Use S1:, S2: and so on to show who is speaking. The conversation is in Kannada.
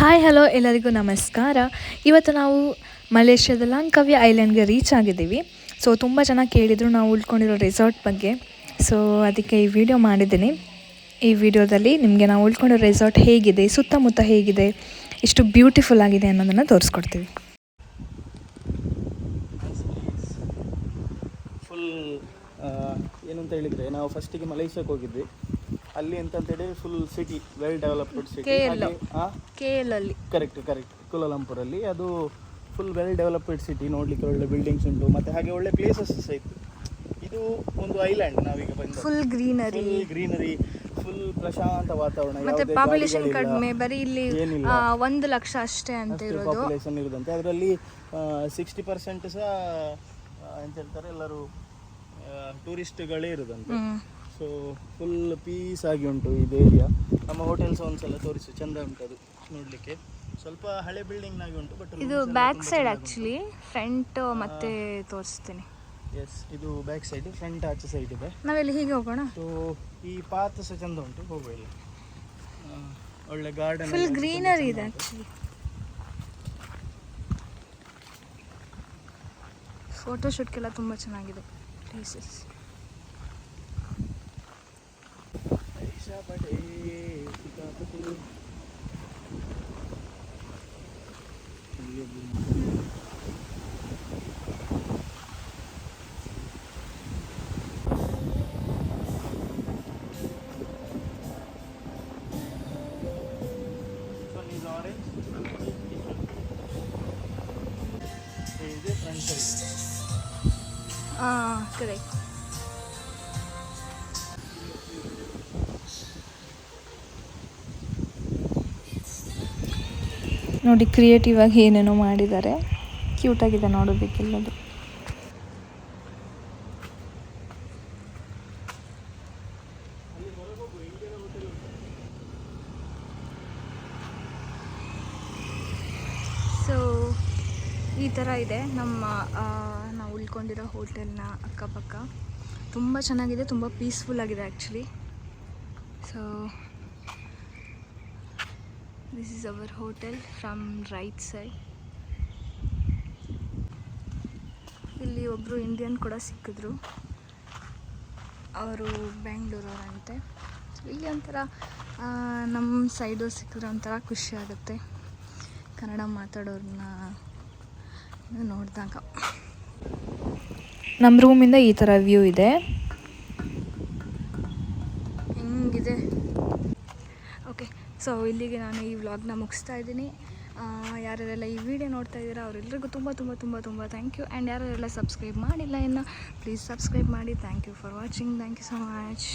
S1: ಹಾಯ್ ಹಲೋ ಎಲ್ಲರಿಗೂ ನಮಸ್ಕಾರ. ಇವತ್ತು ನಾವು ಮಲೇಷ್ಯಾದ ಲಂಕವ್ಯ ಐಲ್ಯಾಂಡ್ಗೆ ರೀಚ್ ಆಗಿದ್ದೀವಿ. ಸೊ ತುಂಬ ಜನ ಕೇಳಿದರು ನಾವು ಉಳ್ಕೊಂಡಿರೋ ರೆಸಾರ್ಟ್ ಬಗ್ಗೆ. ಸೊ ಅದಕ್ಕೆ ಈ ವಿಡಿಯೋ ಮಾಡಿದ್ದೀನಿ. ಈ ವಿಡಿಯೋದಲ್ಲಿ ನಿಮಗೆ ನಾವು ಉಳ್ಕೊಂಡಿರೋ ರೆಸಾರ್ಟ್ ಹೇಗಿದೆ, ಸುತ್ತಮುತ್ತ ಹೇಗಿದೆ ಎಷ್ಟು ಬ್ಯೂಟಿಫುಲ್ ಆಗಿದೆ ಅನ್ನೋದನ್ನು ತೋರಿಸ್ಕೊಡ್ತೀವಿ.
S2: ಫುಲ್ ಏನು ಅಂತ ಹೇಳಿದರೆ ನಾವು ಫಸ್ಟಿಗೆ ಮಲೇಷ್ಯಾಕ್ಕೆ ಹೋಗಿದ್ವಿ. ಅಲ್ಲಿ ಅಂತ ಹೇಳಿದ್ರೆ full city well developed city
S1: correct
S2: correct
S1: K L ಅಲ್ಲಿ.
S2: ಕರೆಕ್ಟ್ ಕರೆಕ್ಟ್ ಕುಲಾಲಂಪುರಲ್ಲಿ ಅದು ಫುಲ್ ವೆಲ್ ಡೆವಲಪ್ಡ್ ಸಿಟಿ ನೋಡ್ಲಿಕ್ಕೆ ಒಳ್ಳೆ ಬಿಲ್ಡಿಂಗ್ಸ್ ಉಂಟು ಮತ್ತೆ ಹಾಗೆ ಒಳ್ಳೆ ಪ್ಲೇಸಸ್ ಸಹ ಇತ್ತು. ಇದು ಒಂದು ಐಲ್ಯಾಂಡ್ ನಾವೀಗ ಬಂದು.
S1: ಫುಲ್ ಗ್ರೀನರಿ
S2: ಗ್ರೀನರಿ ಫುಲ್ ಪ್ರಶಾಂತ ವಾತಾವರಣ
S1: ಮತ್ತೆ ಪಾಪ್ಯುಲೇಷನ್ ಕಡಿಮೆ ಬರೀ ಇಲ್ಲಿ. ಒಂದು ಲಕ್ಷ ಅಷ್ಟೇ ಅಂತ ಇರೋದು.
S2: ಪಾಪ್ಯುಲೇಷನ್ ಇರುದಂತೆ. ಅದರಲ್ಲಿ ಸಿಕ್ಸ್ಟಿ ಪರ್ಸೆಂಟ್ ಸಹ ಎಂತ ಹೇಳ್ತಾರೆ ಎಲ್ಲರೂ ಟೂರಿಸ್ಟ್ಗಳೇ ಇರುದಂತೆ. ಸೊ ಫುಲ್ ಪೀಸ್ ಆಗಿ ಉಂಟು ಇದು ಏರಿಯಾ ನಮ್ಮ ಹೋಟೆಲ್ ಸಹ ಒಂದ್ಸಲ ತೋರಿಸು ಚಂದ ಉಂಟು ಅದು ನೋಡಲಿಕ್ಕೆ. ಸ್ವಲ್ಪ ಹಳೆ ಬಿಲ್ಡಿಂಗ್ ಆಗಿ ಉಂಟು ಬಟ್
S1: ಇದು ಬ್ಯಾಕ್ ಸೈಡ್ ಆ್ಯಕ್ಚುಲಿ ಫ್ರಂಟ್ ಮತ್ತೆ ತೋರಿಸ್ತೀನಿ.
S2: ಎಸ್ ಇದು ಬ್ಯಾಕ್ ಸೈಡ್ ಫ್ರಂಟ್ ಆಚೆ ಸೈಡ್ ಇದೆ.
S1: ನಾವೆಲ್ಲಿ ಹೀಗೆ ಹೋಗೋಣ?
S2: ಸೊ ಈ ಪಾತ್ ಸಹ ಚಂದ ಉಂಟು ಹೋಗುವ ಇಲ್ಲಿ. ಒಳ್ಳೆ ಗಾರ್ಡನ್
S1: ಫುಲ್ ಗ್ರೀನರಿ ಇದೆ ಆ್ಯಕ್ಚುಲಿ ಫೋಟೋಶೂಟ್ಗೆಲ್ಲ ತುಂಬ ಚೆನ್ನಾಗಿದೆ ಪ್ಲೇಸಸ್
S2: ಇದೆ ಫ್ರಂಟ್ ಸೈಡ್
S1: ಹಾಂ ನೋಡಿ ಕ್ರಿಯೇಟಿವ್ ಆಗಿ ಏನೇನೋ ಮಾಡಿದ್ದಾರೆ. ಕ್ಯೂಟಾಗಿದೆ ನೋಡೋದಕ್ಕೆಲ್ಲದು. ಸೊ ಈ ಥರ ಇದೆ ನಮ್ಮ ನಾವು ಉಳ್ಕೊಂಡಿರೋ ಹೋಟೆಲ್ನ ಅಕ್ಕಪಕ್ಕ. ತುಂಬ ಚೆನ್ನಾಗಿದೆ, ತುಂಬ ಪೀಸ್ಫುಲ್ ಆಗಿದೆ actually so this is our hotel from right side. ಇಲ್ಲಿ ಒಬ್ಬರು ಇಂಡಿಯನ್ ಕೂಡ ಸಿಕ್ಕಿದ್ರು. ಅವರು ಬೆಂಗಳೂರವರಂತೆ ಇಲ್ಲಿ ಒಂಥರ ನಮ್ಮ ಸೈಡು ಸಿಕ್ಕಿದ್ರೆ ಒಂಥರ ಖುಷಿ ಆಗುತ್ತೆ. ಕನ್ನಡ ಮಾತಾಡೋರನ್ನ ನೋಡಿದಾಗ. ನಮ್ಮ ರೂಮಿಂದ ಈ ಥರ ವ್ಯೂ ಇದೆ. ಹೆಂಗಿದೆ? ಸೊ ಇಲ್ಲಿಗೆ ನಾನು ಈ ವ್ಲಾಗ್ನ ಮುಗಿಸ್ತಾ ಇದ್ದೀನಿ. ಯಾರ್ಯಾರೆಲ್ಲ ಈ ವಿಡಿಯೋ ನೋಡ್ತಾ ಇದ್ದೀರಾ ಅವರೆಲ್ಲರಿಗೂ ತುಂಬ ತುಂಬ ತುಂಬ ತುಂಬ ಥ್ಯಾಂಕ್ ಯು ಆ್ಯಂಡ್ ಯಾರ್ಯಾರೆಲ್ಲ ಸಬ್ಸ್ಕ್ರೈಬ್ ಮಾಡಿಲ್ಲ ಇನ್ನು ಪ್ಲೀಸ್ ಸಬ್ಸ್ಕ್ರೈಬ್ ಮಾಡಿ. Thank you for watching thank you so much